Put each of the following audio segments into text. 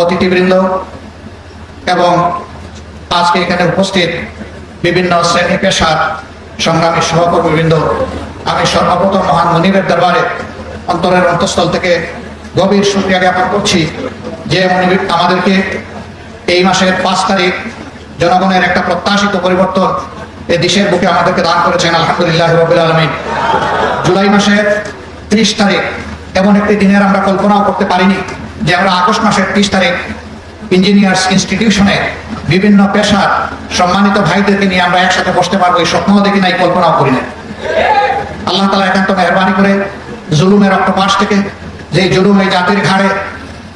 অতিথিবৃন্দ এবং আজকে এখানে উপস্থিত বিভিন্ন শ্রেণি পেশার সংগ্রামী সহকর্মীবৃন্দ, আমি সর্বপ্রথম মহান মনিবের দরবারে অন্তরের অন্তঃস্থল থেকে গভীর শুক্রিয়া জ্ঞাপন করছি যে মনিব আমাদেরকে এই মাসের পাঁচ তারিখ জনগণের একটা প্রত্যাশিত পরিবর্তন এ দেশের বুকে আমাদেরকে দান করেছেন, আলহামদুলিল্লাহ রবিল আলমিন। জুলাই মাসের ত্রিশ তারিখ এমন একটি দিনের আমরা কল্পনাও করতে পারিনি যে আমরা আগস্ট মাসের ত্রিশ তারিখ ইঞ্জিনিয়ার্স ইনস্টিটিউশনে বিভিন্ন পেশার সম্মানিত ভাইদেরকে নিয়ে আমরা একসাথে বসতে পারব, এই স্বপ্নও দেখি নাই, কল্পনাও করি না আল্লাহ তালা একান্ত মেহরবানি করে জুলুমের অক্টোপাস থেকে যে জুলুম এই জাতির ঘাড়ে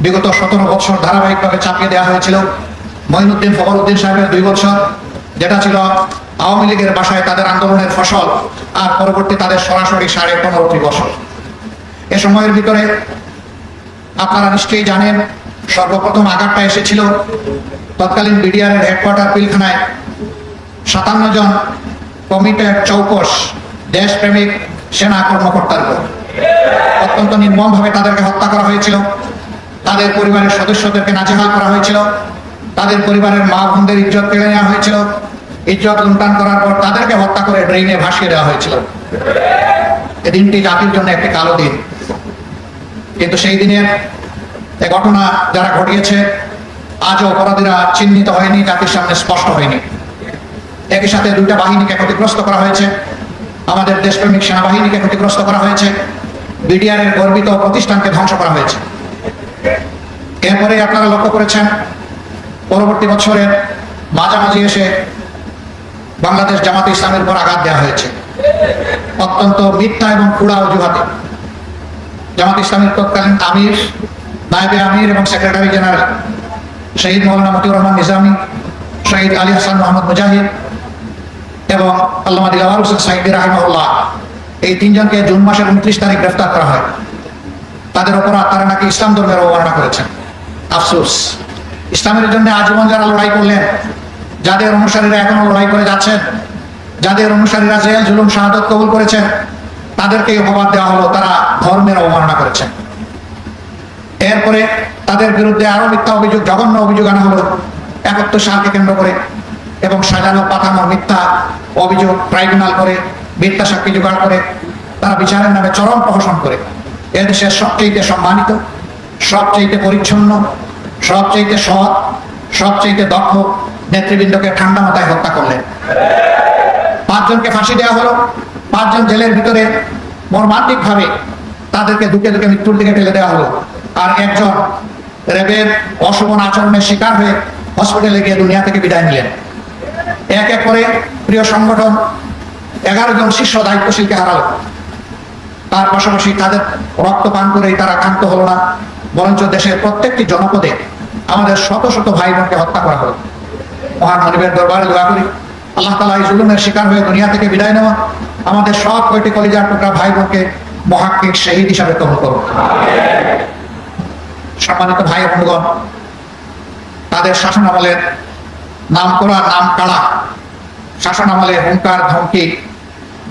বিগত সতেরো বছর ধারাবাহিকভাবে চাপিয়ে দেওয়া হয়েছিল, মঈনুদ্দিন ফখরুদ্দিন সাহেবের দুই বছর, যেটা ছিল আওয়ামী লীগের বাসায় তাদের আন্দোলনের ফসল, আর পরবর্তী তাদের সরাসরি সাড়ে পনেরোটি বছর। এ সময়ের ভিতরে আপনারা নিশ্চয়ই জানেন, সর্বপ্রথম আঘাতটা এসেছিল তৎকালীন বিডিআর এর হেডকোয়ার্টার পিলখানায়। সাতান্ন জন কমিটেড চৌকস, দেশপ্রেমিক সেনা কর্মকর্তার অত্যন্ত নির্মমভাবে তাদেরকে হত্যা করা হয়েছিল। তাদের পরিবারের সদস্যদেরকে নাজেহাল করা হয়েছিল। তাদের পরিবারের মা বোনদের ইজ্জত কেড়ে নেওয়া হয়েছিল। ইজ্জত লুণ্ঠান করার পর তাদেরকে হত্যা করে ড্রেনে ভাসিয়ে দেওয়া হয়েছিল। এ দিনটি জাতির জন্য একটি কালো দিন। কিন্তু সেই দিনের এ ঘটনা যারা ঘটিয়েছে, আজও অপরাধীরা চিহ্নিত হয়নি জাতির সামনে স্পষ্ট হয়নি। একই সাথে দুইটা বাহিনীকে ক্ষতিগ্রস্ত করা হয়েছে। আমাদের দেশপ্রেমিক সেনাবাহিনীকে ক্ষতিগ্রস্ত করা হয়েছে। বিডিআর এর গর্বিত প্রতিষ্ঠানকে ধ্বংস করা হয়েছে। এরপরে আপনারা লক্ষ্য করেছেন, পরবর্তী বছরের মাঝামাঝি এসে বাংলাদেশ জামাতে ইসলামের উপর আঘাত দেওয়া হয়েছে। অত্যন্ত মিথ্যা এবং কুড়া অজুহাতে জামাত ইসলামের তৎকালীন আমির, নায়েবে আমির এবং সেক্রেটারি জেনারেল শহীদ মৌলানা মতিউর রহমান নিজামী, শহীদ আলী হাসান মোহাম্মদ মুজাহিদ এবং আল্লামা দিলাওয়ার হোসেন সাইদি রাহিমউল্লাহ এই তিনজনকে জুন মাসের উনত্রিশ তারিখ গ্রেফতার করা হয়। তাদের অপরাধ তারা নাকি ইসলাম ধর্মের অবমাননা করেছেন। আফসোস। ইসলামের জন্য আজীবন যারা লড়াই করলেন, যাদের অনুসারীরা এখনও লড়াই করে যাচ্ছেন, যাদের অনুসারীরা জেল, জুলুম, শাহাদত কবুল করেছেন তাদেরকে অপবাদ দেওয়া হলো, তারা ধর্মের অবমাননা করেছেন। এরপরে তাদের বিরুদ্ধে আরও মিথ্যা অভিযোগ, জঘন্য অভিযোগ আনা হলো একাত্তর সালকে কেন্দ্র করে এবং সাজানো পাঠানো মিথ্যা অভিযোগ, ট্রাইব্যুনাল করে, মিথ্যা সাক্ষী জোগাড় করে, তারা বিচারের নামে চরম প্রহসন করে। এদেশের সবচেয়ে সম্মানিত সবচেয়ে পরিচ্ছন্ন সবচেয়ে সৎ সবচেয়ে দক্ষ নেতৃবৃন্দকে ঠান্ডা মাথায় হত্যা করলেন। পাঁচজনকে ফাঁসি দেওয়া হলো পাঁচজন জেলের ভিতরে মর্মান্তিক ভাবে তাদেরকে দুকে দুকে মৃত্যুর দিকে ঠেলে দেওয়া হলো। আর একজন রেবের অশোভন আচরণের শিকার হয়ে হসপিটালে গিয়ে দুনিয়া থেকে বিদায় নিলেন। এক এক করে প্রিয় সংগঠন এগারো জন শীর্ষ দায়িত্বশীলকে হারালো। তার পাশাপাশি তাদের রক্ত পান করেই তারা ক্ষান্ত হলো না, বরঞ্চ দেশের প্রত্যেকটি জনপদে আমাদের শত শত ভাই বোনকে হত্যা করা হলো। মহান মনিবের দরবারে দোয়া করি, আল্লাহ তালা এই জুলুমের শিকার হয়ে দুনিয়া থেকে বিদায় নেওয়া আমাদের সব কয়টি কলিজার টুকরা ভাই বোনকে মহাক্কিক শহীদ হিসাবে কবল করো সম্মানিত ভাই বন্ধুগণ, তাদের শাসন আমলের নাম করা নাম কাড়া শাসন আমলে হুঙ্কার, ধমকি,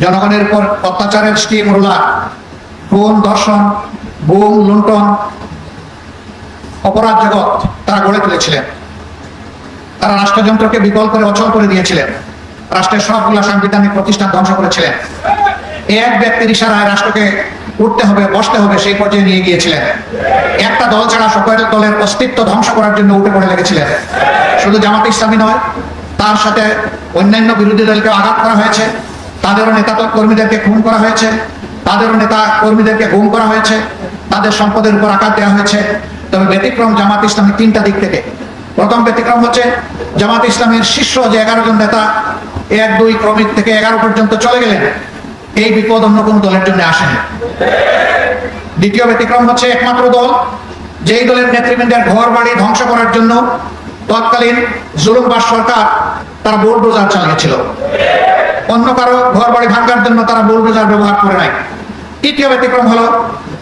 জনগণের উপর অত্যাচারের স্টিম রোলা খুন দর্শন বুম লুণ্ঠন, অপরাধ জগৎ তারা গড়ে তুলেছিলেন। তারা রাষ্ট্রযন্ত্রকে বিকল করে অচল করে দিয়েছিলেন। রাষ্ট্রের সবগুলা সাংবিধানিক প্রতিষ্ঠান ধ্বংস করেছিলেন। এক ব্যক্তির ইশারায় রাষ্ট্রকে উঠতে হবে, বসতে হবে, সেই পর্যায়ে নিয়ে গিয়েছিলেন। একটা দল ছাড়া সকল দলের অস্তিত্ব ধ্বংস করার জন্য উঠে পড়ে লেগেছিলেন। শুধু জামাত ইসলামী নয়, তার সাথে অন্যান্য বিরোধী দলকে আঘাত করা হয়েছে। তাদেরও নেতা কর্মীদেরকে খুন করা হয়েছে। তাদেরও নেতা কর্মীদেরকে গুম করা হয়েছে। তাদের সম্পদের উপর আঘাত দেওয়া হয়েছে। তবে ব্যতিক্রম জামাত ইসলামী তিনটা দিক থেকে। প্রথম ব্যতিক্রম হচ্ছে, জামাত ইসলামের শীর্ষ যে এগারো জন নেতা এক, দুই, ক্রমিক থেকে এগারো পর্যন্ত চলে গেলেন এই বিপদ অন্য কোন দলের জন্য আসেনি দ্বিতীয় ব্যতিক্রম হচ্ছে একমাত্র দল, যেই দলের নেতৃবৃন্দের ঘর বাড়ি ধ্বংস করার জন্য তৎকালীন জুলুমবাস সরকার তারা বোলডোজার চালিয়েছিল। অন্য কারও ঘর বাড়ি ভাঙার জন্য তারা বোলডোজার ব্যবহার করে নাই। তৃতীয় ব্যতিক্রম হলো,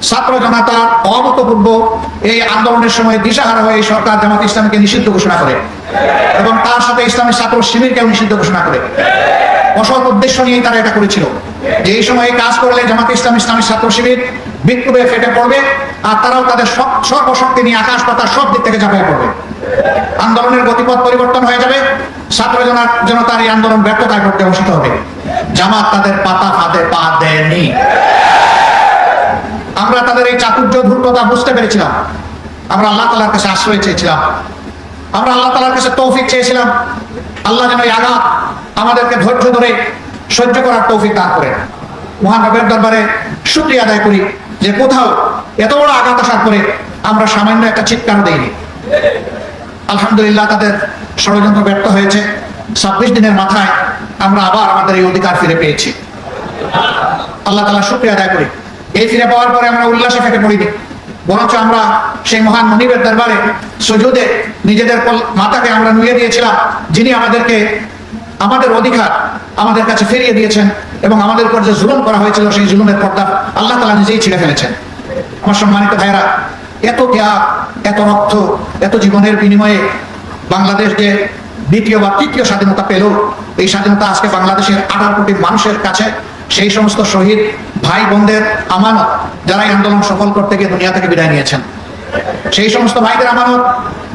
ছাত্র জনতা অভূতপূর্ব এই আন্দোলনের সময় দিশাহারা হয়ে সরকার জামাত ইসলামকে নিষিদ্ধ ঘোষণা করে। এবং তার সাথে ইসলামী ছাত্র শিবিরকেও নিষিদ্ধ ঘোষণা করে। অসৎ উদ্দেশ্য নিয়েই তারা এটা করেছিল। যে এই সময় কাজ করলে জামাত ইসলাম ইসলামী ছাত্র শিবির বিক্ষোভে ফেটে পড়বে আর তারাও তাদের সর্বশক্তি নিয়ে আকাশ পাতাল সব দিক থেকে ঝাঁপিয়ে পড়বে। আন্দোলনের গতিপথ পরিবর্তন হয়ে যাবে। ছাত্র জনতার এই আন্দোলন ব্যর্থতায় পর্যবসিত হবে। জামাত তাদের পাতা ফাঁদে পা দেয়নি। আমরা তাদের এই চাতুর্য ধূর্ততা বুঝতে পেরেছিলাম। আমরা আল্লাহ তালার কাছে আশ্রয় চেয়েছিলাম। আমরা আল্লাহ তালার কাছে তৌফিক চেয়েছিলাম। আল্লাহ যেন এই আঘাত আমাদেরকে ধৈর্য ধরে সহ্য করার তৌফিক দান করেন। মহান রবের দরবারে শুক্রিয়া আদায় করি যে কোথাও এত বড় আঘাত আসার পরে আমরা সামান্য একটা চিৎকার দেইনি। আলহামদুলিল্লাহ তাদের ষড়যন্ত্র ব্যর্থ হয়েছে। ছাব্বিশ দিনের মাথায় আমরা আবার আমাদের এই অধিকার ফিরে পেয়েছি। আল্লাহ তালা শুক্রিয়া আদায় করি। এই ফিরে পাওয়ার পরে আমরা উল্লাসে ফেটে পড়িনি। বরঞ্চ আমরা সেই মহান মনিবের দরবারে সুযোগে নিজেদের মাথাকে আমরা নুয়ে দিয়েছিলাম, যিনি আমাদেরকে আমাদের অধিকার আমাদের কাছে ফিরিয়ে দিয়েছেন এবং আমাদের উপর যে জুলুম করা হয়েছিল, সেই জুলুমের পর্দা আল্লাহ তালা নিজেই ছিঁড়ে ফেলেছেন। আমার সম্মানিত ভাইরা এত ত্যাগ এত রক্ত, এত জীবনের বিনিময়ে বাংলাদেশ যে দ্বিতীয় বা তৃতীয় স্বাধীনতা পেল, এই স্বাধীনতা আজকে বাংলাদেশের আঠারো কোটি মানুষের কাছে, সেই সমস্ত শহীদ ভাই বোনদের আমানত যারা এই আন্দোলন সফল করতে গিয়ে দুনিয়া থেকে বিদায় নিয়েছেন। সেই সমস্ত ভাইদের আমানত,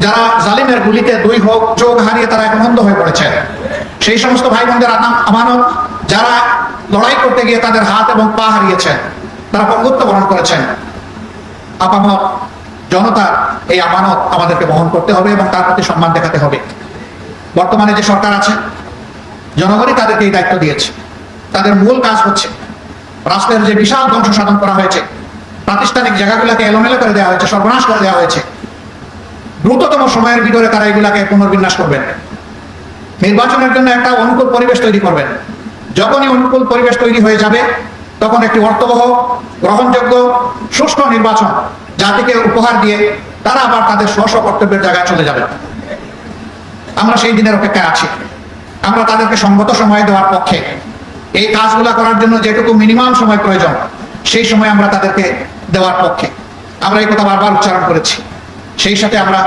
যারা জালিমের গুলিতে দুই হোক চোখ হারিয়ে তারা এখন অন্ধ হয়ে পড়েছে। সেই সমস্ত ভাই বোনদের আমানত, যারা লড়াই করতে গিয়ে তাদের হাত এবং পা হারিয়েছেন তারা পঙ্গুত্ব বরণ করেছেন। আপামত জনতার এই আমানত আমাদেরকে বহন করতে হবে এবং তার প্রতি সম্মান দেখাতে হবে। বর্তমানে যে সরকার আছে, জনগণই তাদেরকে এই দায়িত্ব দিয়েছে। তাদের মূল কাজ হচ্ছে, রাষ্ট্রের যে বিশাল ধ্বংস সাধন করা হয়েছে প্রাতিষ্ঠানিক জায়গাগুলোকে এলোমেলো করে দেওয়া হয়েছে, সর্বনাশ করে দেওয়া হয়েছে। দ্রুততম সময়ের ভিতরে তারা এগুলাকে পুনর্বিন্যাস করবেন। নির্বাচনের জন্য একটা অনুকূল পরিবেশ তৈরি করবেন। যখনই অনুকূল পরিবেশ তৈরি হয়ে যাবে, তখন একটি অর্থবহ, গ্রহণযোগ্য, সুষ্ঠু নির্বাচন জাতিকে উপহার দিয়ে তারা আবার তাদের স্ব কর্তব্যের জায়গায় চলে যাবে। আমরা সেই দিনের অপেক্ষায় আছি। আমরা তাদেরকে সঙ্গত সময় দেওয়ার পক্ষে। এই কাজগুলো করার জন্য যেটুকু মিনিমাম সময় প্রয়োজন, সেই সময় আমরা তাদেরকে দেওয়ার পক্ষে। আমরা এই কথা বারবার উচ্চারণ করেছি। সেই সাথে আমরা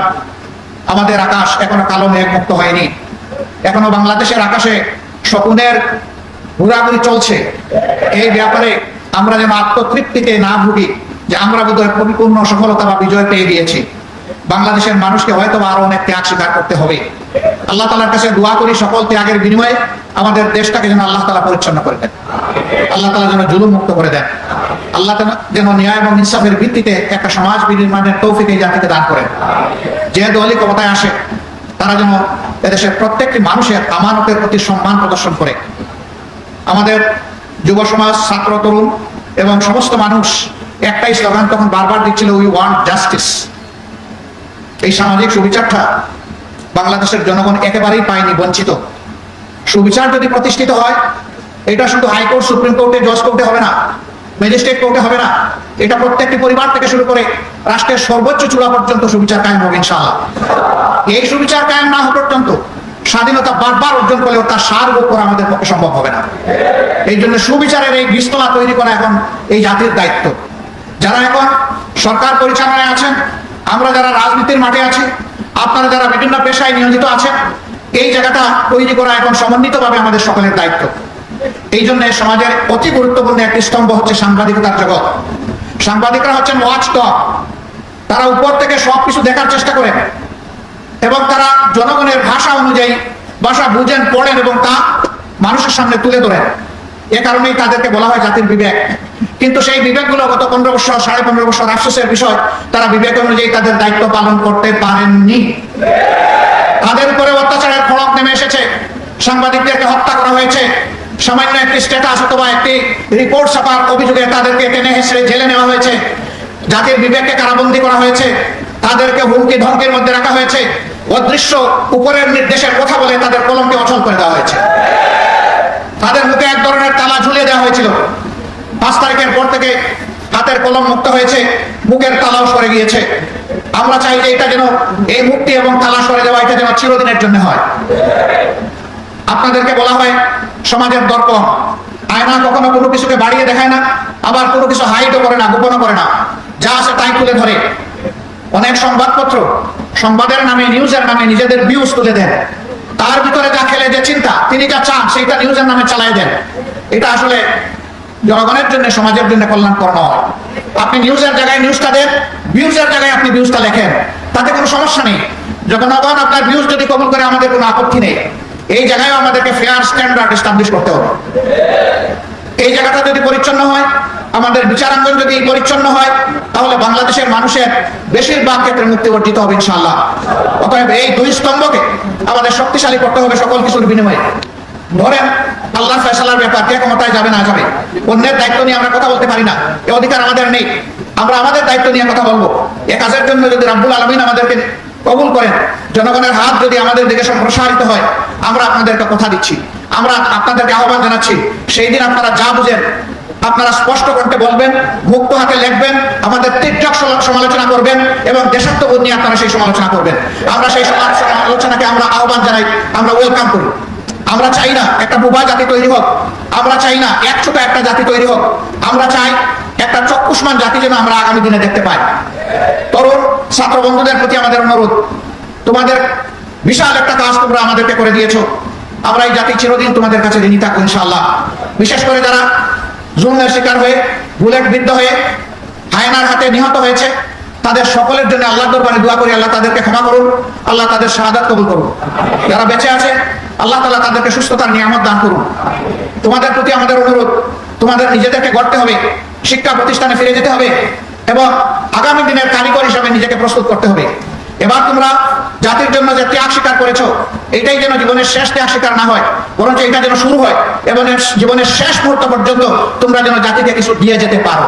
আমাদের আকাশ এখনও কালো মেঘ মুক্ত হয়নি। এখনও বাংলাদেশের আকাশে শকুনের ঘোরাঘুরি চলছে। এই ব্যাপারে আমরা যেন আত্মতৃপ্তিতে না ভুগি, যে আমরা বোধহয় পরিপূর্ণ সফলতা বা বিজয় পেয়ে গিয়েছি। বাংলাদেশের মানুষকে হয়তো আরও অনেক ত্যাগ স্বীকার করতে হবে। আল্লাহ তালার কাছে দোয়া করি সকল ত্যাগের বিনিময়ে আমাদের দেশটাকে যেন আল্লাহ তালা পরিচ্ছন্ন করে দেন। আল্লাহ তালা যেন জুলুম মুক্ত করে দেন। আল্লাহ যেন ন্যায় এবং ইনসাফের ভিত্তিতে একটা সমাজ বিনির্মাণের তৌফিক এই জাতিকে দান করেন। যে দলই ক্ষমতায় আসে, তারা যেন এদেশের প্রত্যেকটি মানুষের আমানতের প্রতি সম্মান প্রদর্শন করে। আমাদের যুব সমাজ, ছাত্র, তরুণ এবং সমস্ত মানুষ একটাই স্লোগান তখন বারবার দিচ্ছিল উই ওয়ান্ট জাস্টিস এই সামাজিক সুবিচারটা বাংলাদেশের জনগণ একেবারেই পায়নি, বঞ্চিত। সুবিচার যদি প্রতিষ্ঠিত হয়, এটা শুধু হাইকোর্ট, সুপ্রিম কোর্টে, জজ কোর্টে হবে না। ম্যাজিস্ট্রেট কোর্টে হবে না। এটা প্রত্যেকটি পরিবার থেকে শুরু করে রাষ্ট্রের সর্বোচ্চ চূড়া পর্যন্ত সুবিচার কায়েম হবে ইনশাআল্লাহ। এই সুবিচার কায়েম না হওয়া পর্যন্ত স্বাধীনতা বারবার অর্জন করলেও তার সার ভোগ করা আমাদের পক্ষে সম্ভব হবে না। এই জন্য সুবিচারের এই বিস্তলা তৈরি করা এখন এই জাতির দায়িত্ব। যারা এখন সরকার পরিচালনায় আছেন, আমরা যারা রাজনীতির মাঠে আছি, আপনারা যারা বিভিন্ন পেশায় নিয়োজিত আছেন, এই জায়গাটা তৈরি করা এখন সমন্বিতভাবে আমাদের সকলের দায়িত্ব। এই জন্য সমাজের অতি গুরুত্বপূর্ণ একটি স্তম্ভ হচ্ছে সাংবাদিকতার জগৎ। সাংবাদিকরা হচ্ছেন ওয়াচ টক তারা উপর থেকে সবকিছু দেখার চেষ্টা করেন এবং তারা জনগণের ভাষা অনুযায়ী ভাষা বুঝেন, পড়েন এবং তা মানুষের সামনে তুলে ধরেন। এ কারণেই তাদেরকে বলা হয় জাতির বিবেক। কিন্তু সেই বিবেকগুলো গত পনেরো বছর, সাড়ে পনেরো বছর আফসোসের বিষয়, তারা বিবেক অনুযায়ী তাদের দায়িত্ব পালন করতে পারেননি। তাদের উপরে অত্যাচারের খড়ক নেমে এসেছে। সাংবাদিকদেরকে হত্যা করা হয়েছে। সামান্য একটি স্ট্যাটাস অথবা একটি রিপোর্ট ছাপার অভিযোগে তাদেরকে টেনে হেসড়ে জেলে নেওয়া হয়েছে। জাতির বিবেককে কারাবন্দী করা হয়েছে। তাদেরকে হুমকি ধমকির মধ্যে রাখা হয়েছে। অদৃশ্য উপরের নির্দেশের কথা বলে তাদের কলমকে অচল করে দেওয়া হয়েছে। তাদের মুখে এক ধরনের তালা ঝুলিয়ে দেওয়া হয়েছিল। পাঁচ তারিখের পর থেকে হাতের কলম মুক্ত হয়েছে মুখের তালাও সরে গিয়েছে। আমরা চাই যে এটা যেন এই মুক্তি এবং তালা সরে দেওয়া এটা যেন চিরদিনের জন্য হয়। আপনাদেরকে বলা হয় সমাজের দর্পণ। আয়না কখনো কোনো কিছুকে বাড়িয়ে দেখায় না, আবার কোনো কিছু হাইটও করে না, গোপনও করে না। যা আছে তাই তুলে ধরে। অনেক সংবাদপত্র, সংবাদের নামে, নিউজের নামে নিজেদের ভিউজ তুলে দেন। তার ভিতরে যা খেলে, যে চিন্তা, তিনি যা চান, সেইটা নিউজের নামে চালাই দেন। এটা আসলে জনগণের জন্য, সমাজের জন্য কল্যাণকর নয়। আপনি নিউজের জায়গায় নিউজটা দেন ভিউজের জায়গায় আপনি ভিউজটা লেখেন। তাতে কোনো সমস্যা নেই। জনগণ আপনার ভিউজ যদি কবুল করে, আমাদের কোনো আপত্তি নেই। এই জায়গায় আমাদেরকে ফেয়ার স্ট্যান্ডার্ড এস্টাবলিশ করতে হবে। এই জায়গাটা যদি পরিচ্ছন্ন হয়, আমাদের বিচারাঙ্গন যদি পরিচ্ছন্ন হয়, তাহলে বাংলাদেশের মানুষের বেশিরভাগ ক্ষেত্রে মুক্তি অর্জিত হবে ইনশাল্লাহ অতএব এই দুই স্তম্ভকে আমাদের শক্তিশালী করতে হবে সকল কিছুর বিনিময়ে। ধরেন, আল্লাহ ফেসালার ব্যাপার, কে ক্ষমতায় যাবে না যাবে? অন্যের দায়িত্ব নিয়ে আমরা কথা বলতে পারি না। এ অধিকার আমাদের নেই। আমরা আমাদের দায়িত্ব নিয়ে কথা বলব। এ কাজের জন্য যদি রাব্বুল আলমিন আমাদেরকে কবুল করেন, জনগণের হাত যদি আমাদের দিকে সম্প্রসারিত হয় আমরা আপনাদেরকে কথা দিচ্ছি। আমরা আপনাদেরকে আহ্বান জানাচ্ছি, সেই দিন আপনারা যা বুঝেন, আপনারা স্পষ্ট করতে বলবেন, মুক্ত হাতে লিখবেন, আমাদের তীর্থক সমালোচনা করবেন এবং দেশাত্মবোধ নিয়ে আপনারা সেই সমালোচনা করবেন। আমরা সেই সমালোচনাকে আমরা আহ্বান জানাই, আমরা ওয়েলকাম করি। আমরা চাই না একটা বুবা জাতি তৈরি হোক, আমরা চাই না একছোট একটা জাতি তৈরি হোক, আমরা চাই একটা চক্ষুষ্মান জাতি যেন আমরা আগামী দিনে দেখতে পাই। তরুণ ছাত্র বন্ধুদের প্রতি আমাদের অনুরোধ, তোমাদের বিশাল একটা কাজ তোমরা আমাদেরকে করে দিয়েছ। আমরা এই জাতি চিরদিন তোমাদের কাছে ঋণী থাকব, ইনশাআল্লাহ। বিশেষ করে যারা জুলমের শিকার হয়ে, বুলেট বিদ্ধ হয়ে, হায়নার হাতে নিহত হয়েছে, তাদের সকলের জন্য আল্লাহ দরবারে দোয়া করি, আল্লাহ তাদেরকে ক্ষমা করুন, আল্লাহ তাদের শাহাদাত কবুল করুন। যারা বেঁচে আছে, আল্লাহ তালা তাদেরকে সুস্থতার নিয়ামত দান করুন। তোমাদের প্রতি আমাদের অনুরোধ, তোমাদের নিজেদেরকে গড়তে হবে, শিক্ষা প্রতিষ্ঠানে ফিরে যেতে হবে, এবং আগামী দিনের কারিগর হিসাবে নিজেকে প্রস্তুত করতে হবে। এবার তোমরা জাতির জন্য যে ত্যাগ স্বীকার করেছ, এটাই যেন জীবনের শেষ ত্যাগ স্বীকার না হয়, বরঞ্চ এটা যেন শুরু হয় এবং জীবনের শেষ মুহূর্ত পর্যন্ত তোমরা যেন জাতিকে কিছু দিয়ে যেতে পারো।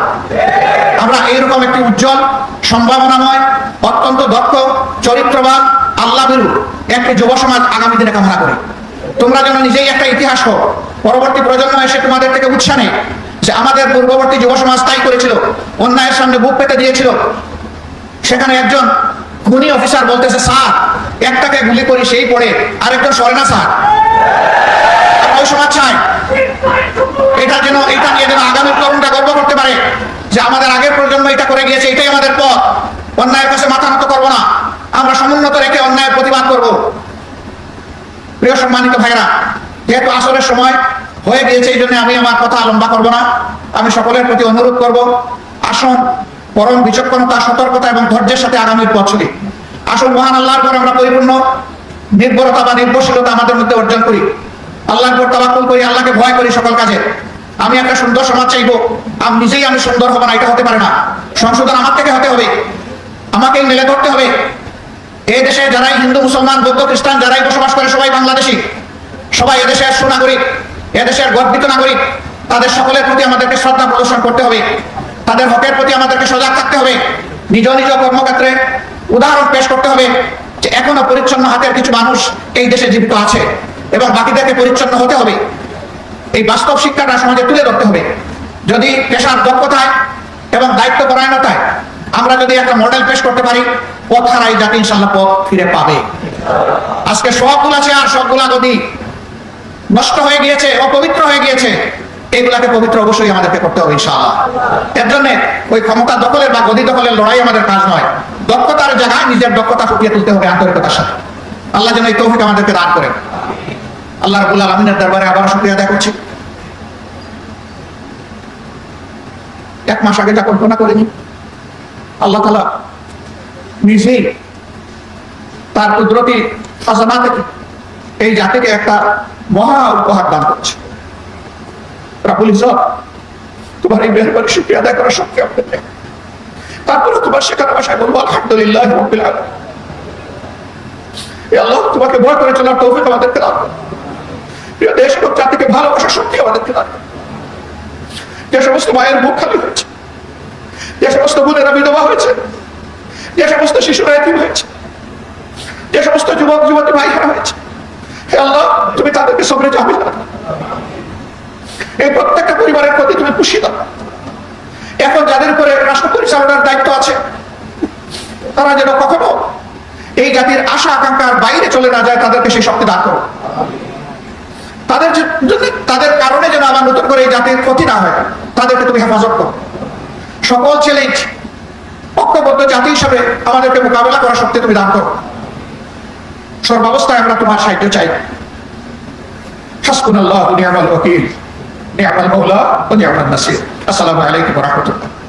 আমরা এইরকম একটি উজ্জ্বল, সম্ভাবনাময়, অত্যন্ত দক্ষ, চরিত্রবান আল্লাহ বিরু একটি যুব সমাজ আগামী দিনে কামনা করি। তোমরা যেন নিজেই একটা ইতিহাস হোক। পরবর্তী প্রজন্ম এসে তোমাদের থেকে উৎসাহ নেই যে আমাদের পূর্ববর্তী যুব সমাজ তাই করেছিল, অন্যায়ের সামনে বুক পেতে দিয়েছিল। সেখানে একজন খুনি অফিসার বলতেছে, স্যার একটাকে গুলি করি, সেই পড়ে আরেকজন সরে না, স্যার। আগের প্রজন্ম এটা করে গিয়েছে, এটাই আমাদের পথ। অন্যায়ের কাছে মাথা আমরা সমুন্নত প্রতিবাদ করব। প্রিয় সম্মানিত ভাইরা যেহেতু সময় হয়ে গিয়েছে, এই জন্য আমি আমার কথা লম্বা করব না। আমি সকলের প্রতি অনুরোধ করব, আসুন পরম বিচক্ষণতা, সতর্কতা এবং ধৈর্যের সাথে আগামীর পথ আসুন মহান আল্লাহর পর আমরা পরিপূর্ণ, নির্ভরতা বা নির্ভরশীলতা আমাদের মধ্যে অর্জন করি। আল্লাহর পর তাবাক্কুল করি, আল্লাহকে ভয় করি সকল কাজে। আমি একটা সুন্দর সমাজ চাইব, আমি নিজেই আমি সুন্দর হব না, এটা হতে পারে না। সংশোধন আমার থেকে হতে হবে। আমাকেই মেলে ধরতে হবে। এই দেশে যারাই হিন্দু, মুসলমান, বৌদ্ধ, খ্রিস্টান, যারাই বসবাস করে, সবাই বাংলাদেশি। সবাই এদেশের সুনাগরিক এদেশের গর্বিত নাগরিক। তাদের সকলের প্রতি আমাদেরকে শ্রদ্ধা প্রদর্শন করতে হবে। তাদের হকের প্রতি আমাদেরকে সজাগ থাকতে হবে। নিজ নিজ কর্মক্ষেত্রে উদাহরণ পেশ করতে হবে যে এখনও পরিচ্ছন্ন হাতের কিছু মানুষ এই দেশে জীবিত আছে এবং বাকিদেরকে পরিচ্ছন্ন হতে হবে। এই বাস্তব শিক্ষাটা সমাজে তুলে ধরতে হবে। যদি পেশার দক্ষতায় এবং দায়িত্ব পরায়ণতায় আমরা যদি একটা মডেল পেশ করতে পারি, পথ হারাই জাতি ইনশাল্লাহ পথ ফিরে পাবে। আজকে সবগুলো আছে আর সবগুলা যদি নষ্ট হয়ে গিয়েছে, অপবিত্র হয়ে গিয়েছে এগুলাকে পবিত্র অবশ্যই আমাদেরকে করতে হবে, ইনশাআল্লাহ। এর জন্য ওই ক্ষমতা দখলের বা গদি দখলের লড়াই আমাদের কাজ নয়। দক্ষতার জায়গায় নিজের দক্ষতা ফুটিয়ে তুলতে হবে আন্তরিকতার সাথে। আল্লাহ যেন এই তৌফিক আমাদেরকে দান করেন। আল্লাহ রাবুল আলমিনের দরবারে আবার শুক্রিয়া আদায় করছি। এক মাস আগে যা কল্পনা করিনি, আল্লাহ তালা নিজেই তার কুদরতি খাজানা থেকে এই জাতিকে একটা মহা উপহার দান করছে ইজত তোমার এই মেহরবানি শুক্রিয়া আদায় করার শক্তি নেই। তারপরে তোমার বলব, আলহামদুলিল্লাহ আল্লাহ তোমাকে ভয় করে চলার তৌফিক আমাদেরকে প্রিয় দেশ জাতিকে ভালোবাসার শক্তি আমাদেরকে যে সমস্ত মায়ের মুখ খালি হয়েছে, যে সমস্ত বোনেরা বিধবা হয়েছে, যে সমস্ত শিশুরা এতিম হয়েছে, যে সমস্ত যুবক যুবতী ভাইরা হয়েছে, হে আল্লাহ, তুমি তাদেরকে সবরে জামিল দাও। এই প্রত্যেকটা পরিবারের প্রতি তুমি খুশি দাও। এখন যাদের উপরে রাষ্ট্র পরিচালনার দায়িত্ব আছে, তারা যেন কখনো এই জাতির আশা, আকাঙ্ক্ষার বাইরে চলে না যায়, তাদেরকে সেই শক্তি দান করো। তাদের যদি তাদের কারণে যেন আবার নতুন করে এই জাতির ক্ষতি না হয়, তাদেরকে তুমি হেফাজত করো। সকল চ্যালেঞ্জ ঐক্যবদ্ধ জাতি হিসাবে আমাদেরকে মোকাবেলা করার শক্তি তুমি দান করো। সর্বাবস্থায় আমরা তোমার সাহায্য চাই। হাসকুন আল্লাহ নিয়ামাল ওকিল নিয়ামাল মৌলা ও নিয়ামাল নাসির। আসসালামু আলাইকুম রহমতুল্লাহ।